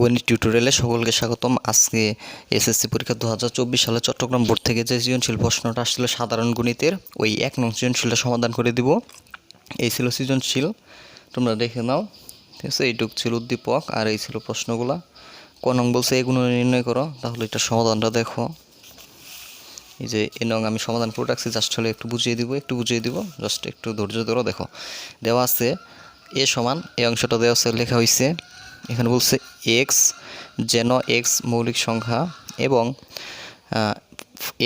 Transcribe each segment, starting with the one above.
গণিত টিউটোরিয়ালে সকলকে স্বাগতম। আজকে এসএসসি পরীক্ষা দু হাজার চব্বিশ সালে চট্টগ্রাম বোর্ড থেকে যে সৃজনশীল প্রশ্নটা আসছিল সাধারণ গণিতের, ওই এক নং সৃজনশীলটা সমাধান করে দিব। এই ছিল সৃজনশীল। তোমরা দেখে নাও। ঠিক আছে, এইটুক ছিল উদ্দীপক, আর এই ছিল প্রশ্নগুলা। ক নং বলছে এগুলো নির্ণয় করো, তাহলে এটার সমাধানটা দেখো। এই যে, এ নং আমি সমাধান করে রাখছি, জাস্ট হলে একটু বুঝিয়ে দিব, একটু বুঝিয়ে দিব, জাস্ট একটু ধৈর্য ধরো, দেখো। দেওয়া আছে, এ সমান এই অংশটা দেওয়া আছে, লেখা হয়েছে এখানে বলছে এক্স যেন এক্স মৌলিক সংখ্যা এবং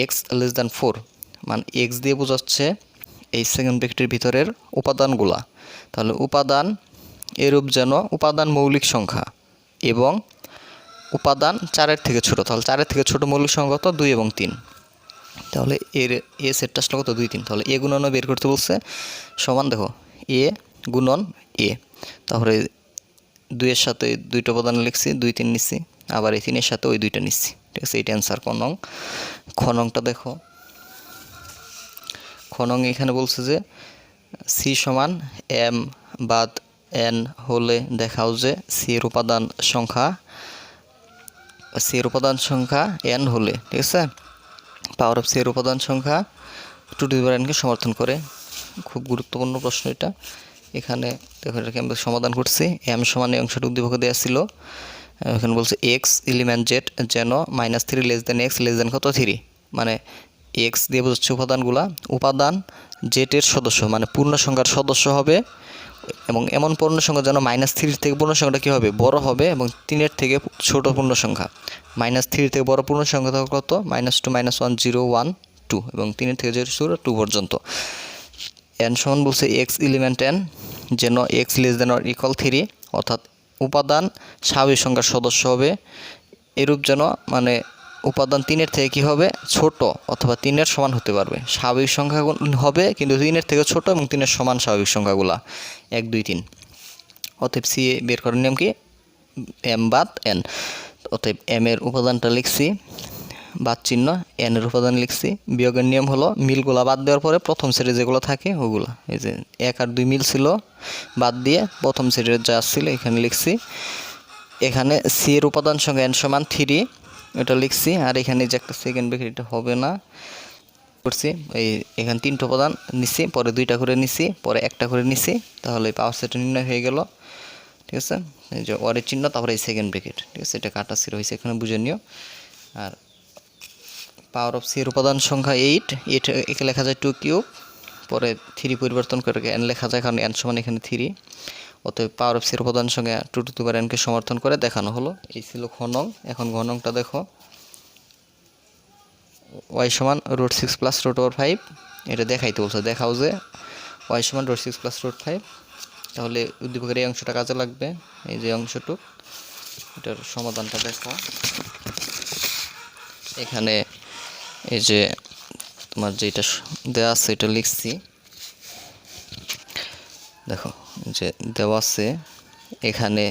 এক্স লেস দ্যান ফোর মানে এক্স দিয়ে বোঝাচ্ছে এই সেকেন্ড ব্রেকটির ভিতরের উপাদানগুলা। তাহলে উপাদান এরূপ যেন উপাদান মৌলিক সংখ্যা এবং উপাদান চারের থেকে ছোট। তাহলে চারের থেকে ছোট মৌলিক সংখ্যা কত? দুই এবং তিন। তাহলে এর, এ সেটটা আসলে কত? দুই, তিন। তাহলে এ গুণন বের করতে বলছে, সমান দেখো, এ গুণন এ। তারপরে দুইয়ের সাথে দুইটা উপাদান লিখছি, দুই তিন নিচ্ছি আবার এই তিনের সাথে ওই দুইটা নিচ্ছি ঠিক আছে, এইটা অ্যান্সার ক নং খ নংটা দেখো। খ নং এখানে বলছে যে, সি সমান এম বাদ এন হলে দেখাও যে সি এর উপাদান সংখ্যা, সি এর উপাদান সংখ্যা এন হলে, ঠিক আছে? পাওয়ার অফ সি এর উপাদান সংখ্যা টু দি এনকে সমর্থন করে। খুব গুরুত্বপূর্ণ প্রশ্ন এটা। এখানে দেখো এটাকে আমরা সমাধান করছি এম সমান এই অংশটা উদ্দীপকে দেওয়া ছিল। এখানে বলছে এক্স ইলিমেন্ট জেড যেন minus three less than X less than কত? থ্রি মানে এক্স দিয়ে বোঝাচ্ছে উপাদানগুলা। উপাদান জেটের সদস্য মানে পূর্ণ সংখ্যার সদস্য হবে এবং এমন পূর্ণ সংখ্যা যেন মাইনাস থ্রির থেকে পূর্ণ সংখ্যাটা কী হবে? বড় হবে এবং তিনের থেকে ছোট পূর্ণ সংখ্যা মাইনাস থ্রি থেকে বড় পূর্ণ সংখ্যা কত? Minus two minus one zero one two এবং তিনের থেকে জিরো টু পর্যন্ত। এন সমান বলছে এক্স ইলিমেন্ট এন যেন X less than or equal three, অর্থাৎ উপাদান স্বাভাবিক সংখ্যার সদস্য হবে। এরূপ যেন মানে উপাদান তিনের থেকে কি হবে? ছোট, অথবা তিনের সমান হতে পারবে। স্বাভাবিক সংখ্যা হবে, কিন্তু তিনের থেকে ছোট এবং তিনের সমান স্বাভাবিক সংখ্যাগুলা। এক, দুই, তিন। অতএব সি বের করার নিয়ম কি? এম বাদ এন। অতএব এম এর উপাদানটা লিখছি। বাদ চিহ্ন, এন এর উপাদান লিখছি। বিয়োগের নিয়ম হলো, মিলগুলা বাদ দেওয়ার পরে প্রথম সেটে যেগুলো থাকে ওগুলো। এই যে এক আর দুই মিল ছিল, বাদ দিয়ে প্রথম সেটের যা ছিল এখানে লিখছি। এখানে সি এর উপাদান সঙ্গে এন সমান থ্রি, এটা লিখছি। আর এখানে যে একটা সেকেন্ড ব্রেকেট এটা হবে না। করছি, এই এখানে তিনটা উপাদান নিছি, পরে দুইটা করে নিছি, পরে একটা করে নিছি, তাহলে পাওয়ার সেট নির্ণয় হয়ে গেল। ঠিক আছে? এই যে ওয়ারের চিহ্ন, তারপরে এই সেকেন্ড ব্রেকেট ঠিক আছে? এটা কাটা সির হয়েছে, এখানে বুঝে নিও। আর পাওয়ার অফ সির উপাদান সংখ্যা এইট এইট একে লেখা যায় টু কিউব পরে থ্রি পরিবর্তন করে এন লেখা যায়, কারণ এন সমান এখানে থ্রি অতএব পাওয়ার অফ সির উপাদান সঙ্গে টু টু দুবার এনকে সমর্থন করে দেখানো হলো। এই ছিল ঘনং, এখন ঘনংটা দেখো। ওয়াই সমান root six plus root over five এটা দেখাইতে বলছে, দেখাও যে ওয়াই সমান root six plus root five তাহলে উদ্দীপকের এই অংশটা কাজে লাগবে, এই যে অংশটুক, এটার সমাধানটা দেখো। এখানে এই যে তোমার যেটা দেওয়া আছে, এটা লিখছি। দেখো যে দেওয়া আছে, এখানে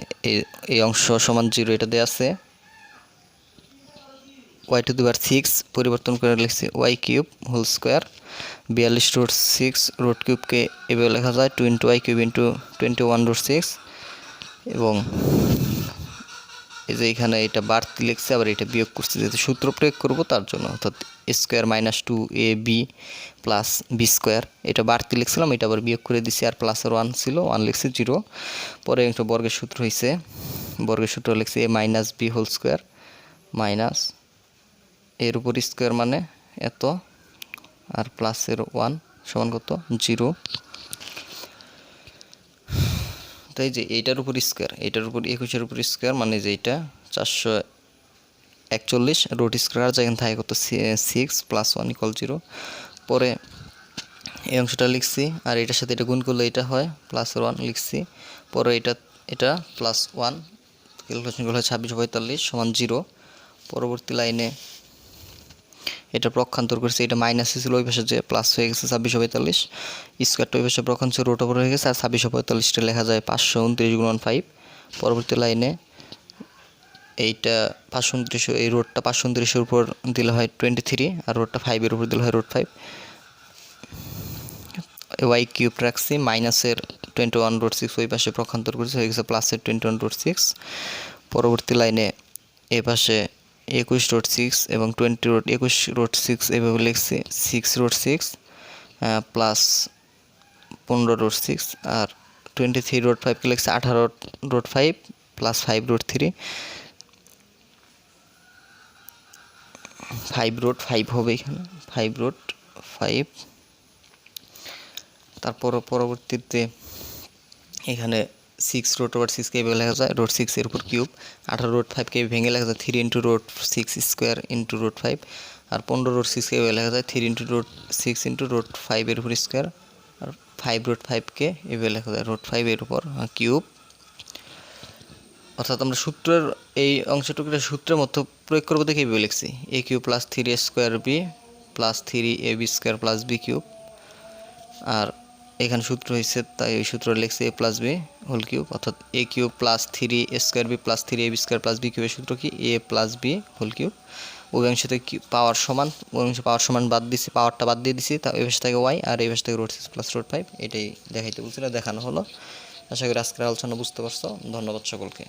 এই অংশ সমান জিরো, এটা দেওয়া আছে। ওয়াই টু দুবার সিক্স পরিবর্তন করে লিখছি ওয়াই কিউব হোল স্কোয়ার বিয়াল্লিশ রুট সিক্স রুট কিউবকে এভাবে লেখা যায় two into Y cube into twenty one root six এবং এই যে এখানে এটা বাড়তি লিখছে, আবার এটা বিয়োগ করছে, যেহেতু সূত্র প্রয়োগ করব, তার জন্য অর্থাৎ square minus two A B plus B square এটা বাড়তি লিখছিলাম, এটা আবার বিয়োগ করে দিছি, আর প্লাসের ওয়ান ছিল ওয়ান লিখছি জিরো পরে একটা বর্গের সূত্র হয়েছে বর্গের সূত্র লিখছে A minus B whole square minus এর উপর স্কোয়ার মানে এত, আর প্লাসের ওয়ান সমান কত? জিরো তাই যে এইটার উপর স্কোয়ার এইটার উপর একুশের উপর স্কোয়ার মানে যে এইটা, চারশো একচল্লিশ রুট স্কোয়ার যেখানে থাকে কত six plus one equal zero পরে এই অংশটা লিখছি, আর এটার সাথে এটা গুণ করলে এটা হয় প্লাস ওয়ান লিখছি। পরে এটা এটা প্লাস ওয়ান ক্যালকুলেশন করলে ছাব্বিশ পঁয়তাল্লিশ সমান জিরো পরবর্তী লাইনে এটা প্রক্ষান্তর করেছে, এটা মাইনাস ছিল, ওই পাশে যে প্লাস হয়ে গেছে ছাব্বিশশো পঁয়তাল্লিশ স্কোয়ারটা ওই পাশে প্রক্ষান্তর রোট ওপর হয়ে গেছে, আর ছাব্বিশশো পঁয়তাল্লিশটা লেখা যায় পাঁচশো উনত্রিশ গুণ ফাইভ পরবর্তী লাইনে এইটা পাঁচশো উনত্রিশ এই রোডটা পাঁচশো উনত্রিশের উপর দিলে হয় টোয়েন্টি থ্রি আর রোডটা ফাইভের উপর দিলে হয় রোড ফাইভ ওয়াই কিউব রাখছি মাইনাসের টোয়েন্টি ওয়ান রোড সিক্স ওই পাশে প্রক্ষান্তর করেছে, হয়ে গেছে প্লাসের টোয়েন্টি ওয়ান রোড সিক্স পরবর্তী লাইনে এ পাশে একুশ রোড সিক্স এবং টোয়েন্টি রোড, একুশ রোড সিক্স এভাবে লিখছি সিক্স রোড সিক্স প্লাস পনেরো রোড সিক্স আর টোয়েন্টি থ্রি রোড ফাইভকে লিখছে, আঠারো root five plus five root three five root five হবে এখানে ফাইভ রোড ফাইভ তারপর পরবর্তীতে এখানে সিক্স রোড ওভার সিক্সকে এভাবে লেখা যায় রোড সিক্সের উপর কিউব আঠারো রোড ফাইভকে ভেঙে লেখা যায় three into root six square into root five আর পনেরো রোড সিক্সকে এভাবে লেখা যায় three into root six into root ফাইভের উপর স্কোয়ার আর ফাইভ রোড ফাইভকে এভাবে লেখা যায় রোড ফাইভের উপর কিউব অর্থাৎ আমরা সূত্রের এই অংশটুকুটা সূত্রের মতো প্রয়োগ করব দেখে এইভাবে লিখছি A cube plus three square B plus three A B square plus B cube আর এখানে সূত্র হয়েছে তাই ওই সূত্র লিখছি A plus B whole cube অর্থাৎ A cube plus three A square B plus three A B square plus B কিউবের সূত্র কি? A plus B whole cube ওই অংশতে কি পাওয়ার সমান অংশে পাওয়ার সমান বাদ দিছি, পাওয়ারটা বাদ দিয়ে দিছি, তা ওই পাশ থেকে ওয়াই আর এই পাশ থেকে root six plus root five এটাই দেখাইতে বলছিল দেখানো হলো। আশা করি আজকের আলোচনা বুঝতে পারছ। ধন্যবাদ সকলকে।